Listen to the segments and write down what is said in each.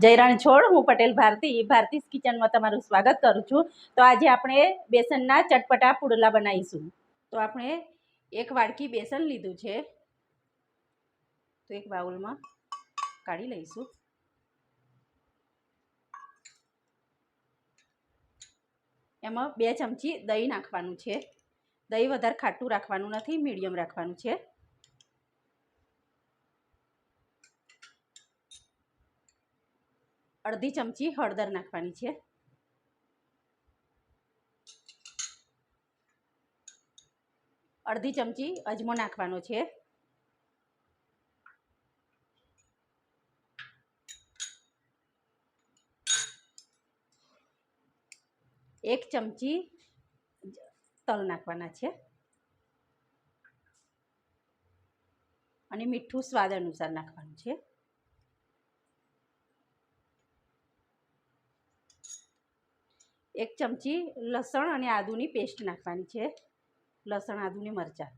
જયરાણ છોડ, હું પટેલ ભારતી ભારતીસ કિચનમાં તમારું સ્વાગત કરું છું. તો આજે આપણે બેસનના ચટપટા પુડલા બનાવીશું. તો આપણે એક વાડકી બેસન લીધું છે. તો એક બાઉલમાં કાઢી લઈશું. એમાં બે ચમચી દહીં નાખવાનું છે. દહીં વધારે ખાટું રાખવાનું નથી, મીડિયમ રાખવાનું છે. અડધી ચમચી હળદર નાખવાની છે. અડધી ચમચી અજમો નાખવાનો છે. એક ચમચી તલ નાખવાના છે. અને મીઠું સ્વાદ અનુસાર નાખવાનું છે. એક ચમચી લસણ અને આદુની પેસ્ટ નાખવાની છે. લસણ, આદુની મરચાં.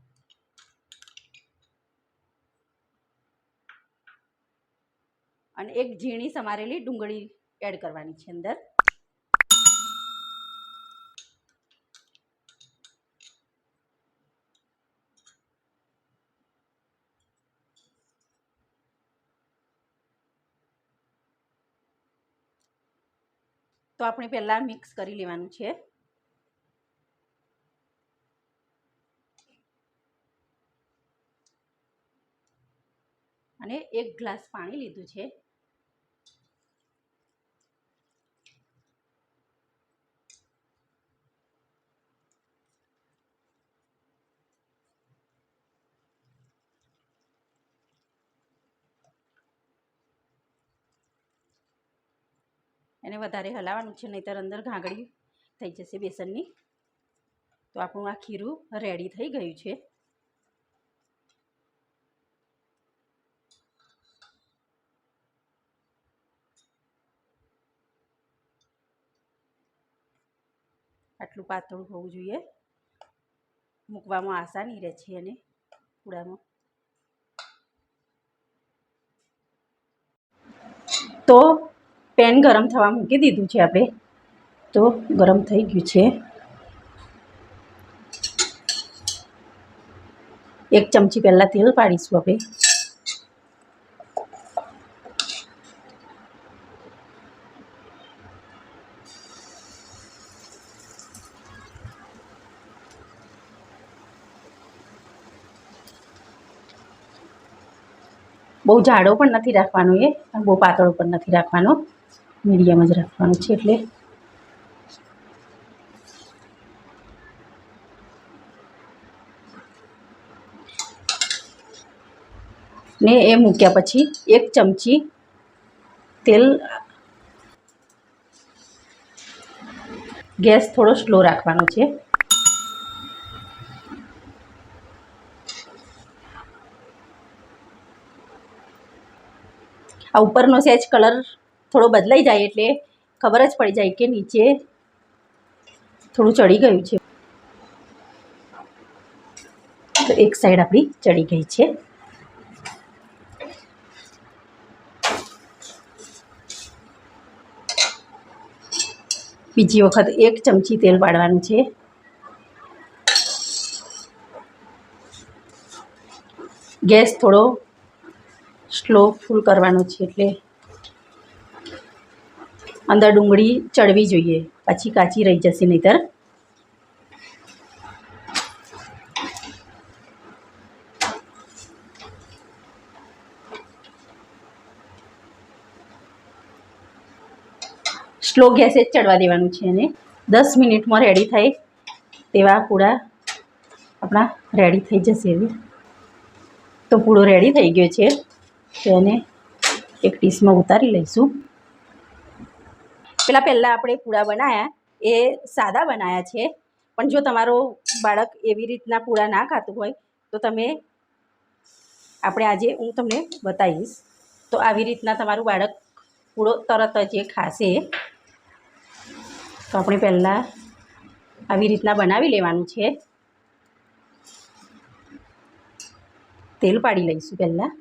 અને એક ઝીણી સમારેલી ડુંગળી એડ કરવાની છે અંદર. તો આપણે પહેલાં મિક્સ કરી લેવાનું છે. અને એક ગ્લાસ પાણી લીધું છે. એને વધારે હલાવવાનું છે, નહીંતર અંદર ઘાંગળી થઈ જશે બેસનની. તો આપણું આ ખીરું રેડી થઈ ગયું છે. આટલું પાતળું હોવું જોઈએ. મૂકવામાં આસાની રહે છે એને કૂડામાં તો પેન ગરમ થવા મૂકી દીધું છે આપણે. તો ગરમ થઈ ગયું છે. એક ચમચી પહેલાં તેલ પાડીશું આપણે. બહુ જાડો પણ નથી રાખવાનો એ, બહુ પાતળો પણ નથી રાખવાનો. મીડિયમ જ રાખવાનું છે એટલે. ને એ મૂક્યા પછી એક ચમચી તેલ ગેસ થોડો સ્લો રાખવાનો છે. આ ઉપરનો સેજ કલર થોડો બદલાઈ જાય એટલે ખબર જ પડી જાય કે નીચે થોડું ચડી ગયું છે. તો એક સાઈડ આપણી ચડી ગઈ છે. બીજી વખત એક ચમચી તેલ પાડવાનું છે. ગેસ થોડો સ્લો ફૂલ કરવાનો છે એટલે અંદર ડુંગળી ચડવી જોઈએ. પછી કાચી રહી જશે નહીતર. સ્લો ગેસે જ ચડવા દેવાનું છે એને. દસ મિનિટમાં રેડી થાય તેવા પૂળા આપણા રેડી થઈ જશે એવી. તો પૂળો રેડી થઈ ગયો છે. તો એને એક ડીશમાં ઉતારી લઈશું. પેલા પહેલાં આપણે પૂળા બનાવ્યા એ સાદા બનાવ્યા છે. પણ જો તમારો બાળક એવી રીતના પૂળા ના ખાતું હોય, તો તમે આપણે આજે હું તમને બતાવીશ. તો આવી રીતના તમારું બાળક પૂળો તરત જ એ ખાશે. તો આપણે પહેલાં આવી રીતના બનાવી લેવાનું છે. તેલ પાડી લઈશું પહેલાં.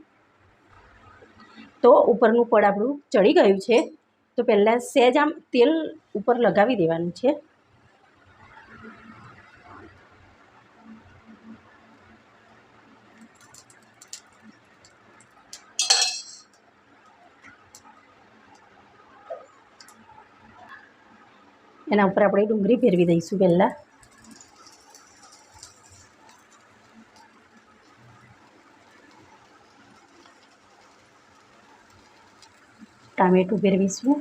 તો ઉપરનું પડ આપણું ચડી ગયું છે. તો પહેલાં સહેજ આમ તેલ ઉપર લગાવી દેવાનું છે. એના ઉપર આપણે ડુંગળી ફેરવી દઈશું પહેલાં. ટામેટું ફેરવીશું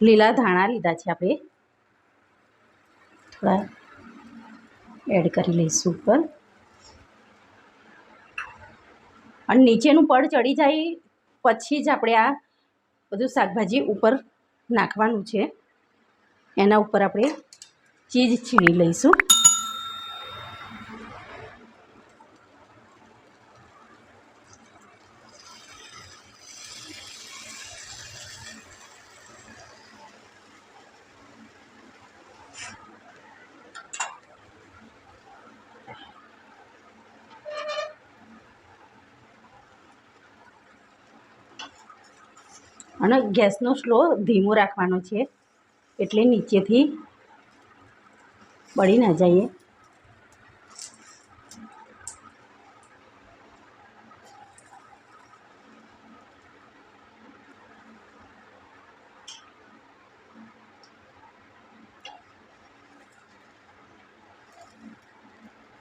લીલા ધાણા લીધા છે આપણે. થોડા એડ કરી લઈશું ઉપર. અને નીચેનું પડ ચડી જાય પછી જ આપણે આ બધું શાકભાજી ઉપર નાખવાનું છે. એના ઉપર આપણે ચીજ છીણી લઈશું. અને ગેસનો સ્લો ધીમો રાખવાનો છે. એટલે નીચેથી બળી ના જઈએ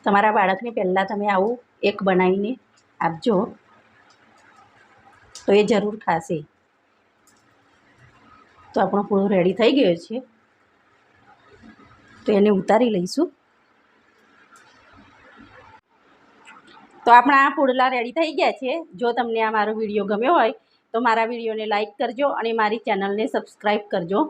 તમારા બાળકને પહેલાં તમે આવું એક બનાવીને આપજો. તો એ જરૂર ખાશે. તો આપણો પૂરો રેડી થઈ ગયો છે. તો એને ઉતારી લઈશું. તો આપણા આ પુડલા રેડી થઈ ગયા છે. જો તમને આ મારો વીડિયો ગમ્યો હોય, તો મારા વિડીયોને લાઈક કરજો અને મારી ચેનલને સબસ્ક્રાઈબ કરજો.